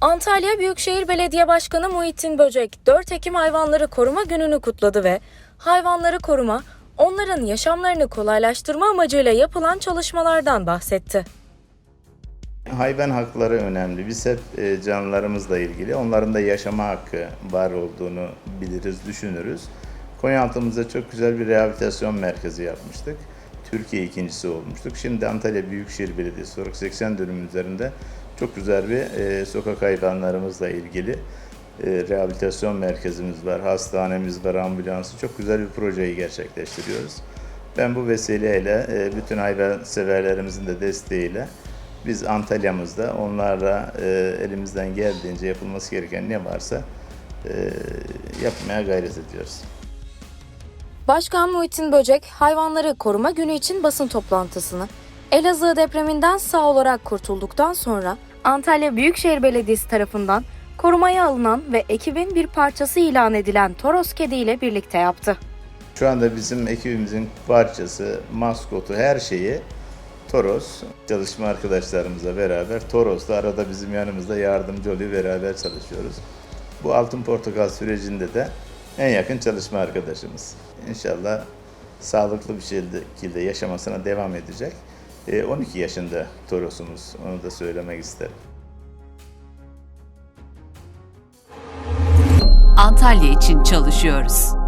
Antalya Büyükşehir Belediye Başkanı Muhittin Böcek 4 Ekim Hayvanları Koruma Günü'nü kutladı ve hayvanları koruma, onların yaşamlarını kolaylaştırma amacıyla yapılan çalışmalardan bahsetti. Hayvan hakları önemli. Biz hep e, canlılarımızla ilgili onların da yaşama hakkı var olduğunu biliriz, düşünürüz. Konyaaltımızda çok güzel bir rehabilitasyon merkezi yapmıştık. Türkiye ikincisi olmuştuk. Şimdi Antalya Büyükşehir Belediyesi olarak 80 dönüm üzerinde çok güzel bir e, sokak hayvanlarımızla ilgili e, rehabilitasyon merkezimiz var, hastanemiz var, ambulansı. Çok güzel bir projeyi gerçekleştiriyoruz. Ben bu vesileyle e, bütün hayvan severlerimizin de desteğiyle biz Antalya'mızda onlarla e, elimizden geldiğince yapılması gereken ne varsa e, yapmaya gayret ediyoruz. Başkan Muhittin Böcek, Hayvanları Koruma Günü için basın toplantısını Elazığ depreminden sağ olarak kurtulduktan sonra Antalya Büyükşehir Belediyesi tarafından korumaya alınan ve ekibin bir parçası ilan edilen Toros kedi ile birlikte yaptı. Şu anda bizim ekibimizin parçası, maskotu, her şeyi Toros. Çalışma arkadaşlarımızla beraber Toros'ta arada bizim yanımızda yardımcı oluyor, beraber çalışıyoruz. Bu altın portakal sürecinde de en yakın çalışma arkadaşımız. İnşallah sağlıklı bir şekilde yaşamasına devam edecek. E, 12 yaşında Toros'umuz, onu da söylemek isterim. Antalya için çalışıyoruz.